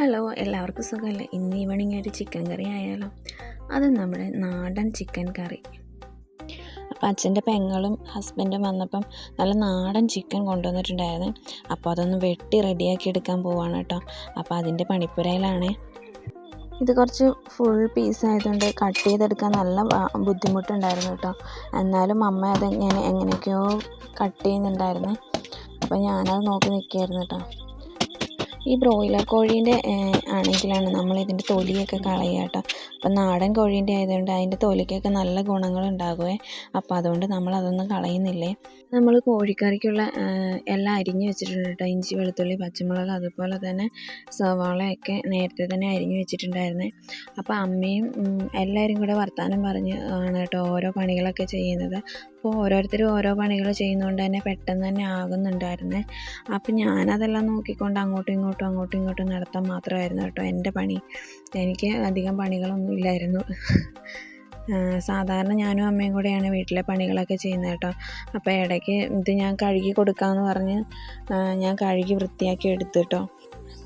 Hello എല്ലാവർക്കും സുഖമല്ലേ? ഇന്ന് ഈവനിങ് ഒരു ചിക്കൻ കറി ആയാലോ? അത് നമ്മുടെ നാടൻ ചിക്കൻ കറി. അപ്പം അച്ഛന്റെ പെങ്ങളും ഹസ്ബൻഡും വന്നപ്പം നല്ല നാടൻ ചിക്കൻ കൊണ്ടുവന്നിട്ടുണ്ടായിരുന്നു. അപ്പോൾ അതൊന്ന് വെട്ടി റെഡിയാക്കി എടുക്കാൻ പോവാണ് കേട്ടോ. അപ്പോൾ അതിന്റെ പണിപ്പുരയിലാണ്. ഇത് കുറച്ച് ഫുൾ പീസ് ആയതുകൊണ്ട് കട്ട് ചെയ്തെടുക്കാൻ നല്ല ബുദ്ധിമുട്ടുണ്ടായിരുന്നു കേട്ടോ. എന്നാലും അമ്മ അത് ഞാൻ എങ്ങനെയൊക്കെയോ കട്ട് ചെയ്യുന്നുണ്ടായിരുന്നു. അപ്പോൾ ഞാനത് നോക്കി നിൽക്കുകയായിരുന്നു കേട്ടോ. ഈ ബ്രോയിലർ കോഴീന്റെ ആണെങ്കിലാണ് നമ്മൾ ഇതിന്റെ തൊലിയൊക്കെ കളയുക കേട്ടോ. അപ്പം നാടൻ കോഴീന്റെ ആയതുകൊണ്ട് അതിന്റെ തൊലിക്കൊക്കെ നല്ല ഗുണങ്ങളുണ്ടാകുമേ അപ്പോൾ അതുകൊണ്ട് നമ്മൾ അതൊന്നും കളയുന്നില്ലേ. നമ്മൾ കോഴിക്കറിക്കുള്ള എല്ലാം അരിഞ്ഞ് വെച്ചിട്ടുണ്ട് കേട്ടോ. ഇഞ്ചി വെളുത്തുള്ളി പച്ചമുളക് അതുപോലെ തന്നെ സവാളയൊക്കെ നേരത്തെ തന്നെ അരിഞ്ഞ് വെച്ചിട്ടുണ്ടായിരുന്നേ. അപ്പോൾ അമ്മയും എല്ലാവരും കൂടെ വർത്തമാനം പറഞ്ഞ് ആണ് കേട്ടോ ഓരോ പണികളൊക്കെ ചെയ്യുന്നത്. അപ്പോൾ ഓരോരുത്തരും ഓരോ പണികൾ ചെയ്യുന്നതുകൊണ്ട് തന്നെ പെട്ടെന്ന് തന്നെ ആകുന്നുണ്ടായിരുന്നേ. അപ്പം ഞാനതെല്ലാം നോക്കിക്കൊണ്ട് അങ്ങോട്ടും ഇങ്ങോട്ടും അങ്ങോട്ടും ഇങ്ങോട്ടും നടത്താൻ മാത്രമായിരുന്നു കേട്ടോ എന്റെ പണി. എനിക്ക് അധികം പണികളൊന്നും ഇല്ലായിരുന്നു. സാധാരണ ഞാനും അമ്മയും കൂടെയാണ് വീട്ടിലെ പണികളൊക്കെ ചെയ്യുന്നത് കേട്ടോ. അപ്പോൾ ഇടയ്ക്ക് ഇത് ഞാൻ കഴുകി കൊടുക്കാമെന്ന് പറഞ്ഞ് ഞാൻ കഴുകി വൃത്തിയാക്കി എടുത്തു കേട്ടോ.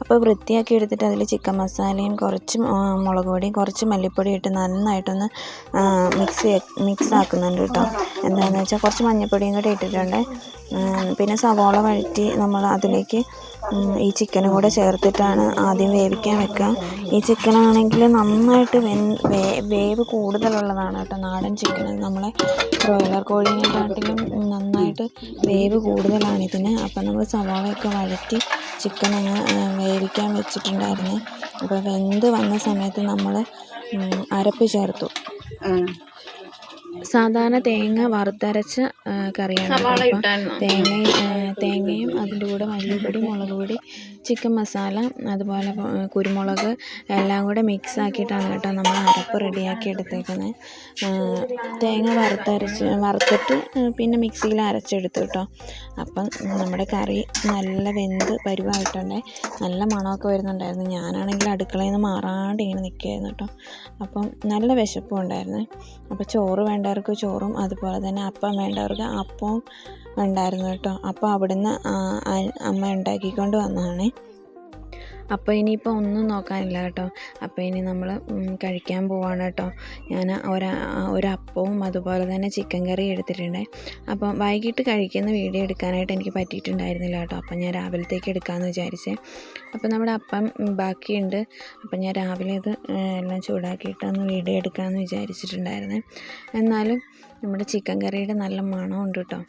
അപ്പോൾ വൃത്തിയാക്കി എടുത്തിട്ട് അതിൽ ചിക്കൻ മസാലയും കുറച്ച് മുളക് പൊടിയും കുറച്ച് മല്ലിപ്പൊടി ഇട്ട് നന്നായിട്ടൊന്ന് മിക്സ് മിക്സ് ആക്കുന്നുണ്ട് കേട്ടോ. എന്താണെന്ന് വെച്ചാൽ കുറച്ച് മഞ്ഞപ്പൊടിയും കൂടി ഇട്ടിട്ടുണ്ട്. പിന്നെ സവോള വഴറ്റി നമ്മൾ അതിലേക്ക് ഈ ചിക്കനും കൂടെ ചേർത്തിട്ടാണ് ആദ്യം വേവിക്കാൻ വെക്കുക. ഈ ചിക്കനാണെങ്കിൽ നന്നായിട്ട് വേ- വേവ് കൂടുതലുള്ളതാണ് കേട്ടോ നാടൻ ചിക്കൻ നമ്മളെ ബ്രോയിലർ കോഴീനെക്കാട്ടിലും നന്നായിട്ട് വേവ് കൂടുതലാണ് ഇതിന്. അപ്പം നമ്മൾ സവാളയൊക്കെ വഴറ്റി ചിക്കൻ അങ്ങ് വേവിക്കാൻ വെച്ചിട്ടുണ്ടായിരുന്നു. അപ്പോൾ വെന്ത് വന്ന സമയത്ത് നമ്മൾ അരപ്പ് ചേർത്തു. സാധാരണ തേങ്ങ വറുത്തരച്ച കറിയാണ്. അപ്പം തേങ്ങയും തേങ്ങയും അതിന്റെ കൂടെ മല്ലിപ്പൊടി മുളക് പൊടി ചിക്കൻ മസാല അതുപോലെ കുരുമുളക് എല്ലാം കൂടെ മിക്സ് ആക്കിയിട്ടാണ് കേട്ടോ നമ്മൾ അരപ്പ് റെഡിയാക്കി എടുത്തേക്കുന്നത്. തേങ്ങ വറുത്തരച്ച് വറുത്തിട്ട് പിന്നെ മിക്സിയിൽ അരച്ചെടുത്തു കേട്ടോ. അപ്പം നമ്മുടെ കറി നല്ല വെന്ത് പരുവായിട്ടുണ്ട്. നല്ല മണമൊക്കെ വരുന്നുണ്ടായിരുന്നു. ഞാനാണെങ്കിൽ അടുക്കളയിൽ നിന്ന് മാറാണ്ട് ഇങ്ങനെ നിൽക്കുകയായിരുന്നു കേട്ടോ. അപ്പം നല്ല വിശപ്പും ഉണ്ടായിരുന്നു. അപ്പോൾ ചോറ് വേണ്ടവർക്ക് ചോറും അതുപോലെ തന്നെ അപ്പം വേണ്ടവർക്ക് അപ്പവും ഉണ്ടായിരുന്നു കേട്ടോ. അപ്പോൾ അവിടുന്ന് അമ്മ ഉണ്ടാക്കിക്കൊണ്ട് വന്നതാണേ. അപ്പോൾ ഇനിയിപ്പോൾ ഒന്നും നോക്കാനില്ല കേട്ടോ. അപ്പോൾ ഇനി നമ്മൾ കഴിക്കാൻ പോവാണ് കേട്ടോ. ഞാൻ ഒരു ഒരപ്പവും അതുപോലെ തന്നെ ചിക്കൻ കറി എടുത്തിട്ടുണ്ട്. അപ്പം വൈകിട്ട് കഴിക്കുന്ന വീഡിയോ എടുക്കാനായിട്ട് എനിക്ക് പറ്റിയിട്ടുണ്ടായിരുന്നില്ല കേട്ടോ. അപ്പം ഞാൻ രാവിലത്തേക്ക് എടുക്കാമെന്ന് വിചാരിച്ചേ. അപ്പോൾ നമ്മുടെ അപ്പം ബാക്കിയുണ്ട്. അപ്പം ഞാൻ രാവിലെ ഇത് എല്ലാം ചൂടാക്കിയിട്ടൊന്ന് വീഡിയോ എടുക്കാമെന്ന് വിചാരിച്ചിട്ടുണ്ടായിരുന്നേ. എന്നാലും നമ്മുടെ ചിക്കൻ കറിയുടെ നല്ല മണമുണ്ട് കേട്ടോ.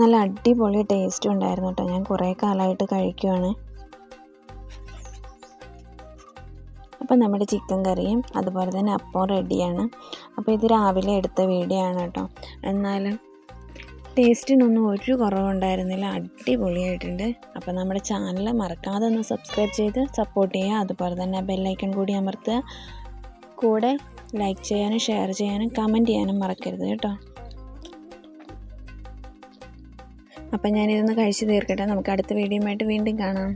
നല്ല അടിപൊളി ടേസ്റ്റും ഉണ്ടായിരുന്നു കേട്ടോ. ഞാൻ കുറേ കാലമായിട്ട് കഴിക്കുവാണ്. അപ്പോൾ നമ്മുടെ ചിക്കൻ കറിയും അതുപോലെ തന്നെ അപ്പവും റെഡിയാണ്. അപ്പോൾ ഇത് രാവിലെ എടുത്ത വീഡിയോ ആണ് കേട്ടോ. എന്നാലും ടേസ്റ്റിനൊന്നും ഒരു കുറവുണ്ടായിരുന്നില്ല. അടിപൊളിയായിട്ടുണ്ട്. അപ്പോൾ നമ്മുടെ ചാനൽ മറക്കാതെ ഒന്ന് സബ്സ്ക്രൈബ് ചെയ്ത് സപ്പോർട്ട് ചെയ്യുക. അതുപോലെ തന്നെ ബെല്ലൈക്കൺ കൂടി അമർത്തുക. കൂടെ ലൈക്ക് ചെയ്യാനും ഷെയർ ചെയ്യാനും കമന്റ് ചെയ്യാനും മറക്കരുത് കേട്ടോ. അപ്പം ഞാനിതൊന്ന് കഴിച്ച് തീർക്കട്ടെ. നമുക്ക് അടുത്ത വീഡിയോ ആയിട്ട് വീണ്ടും കാണാം.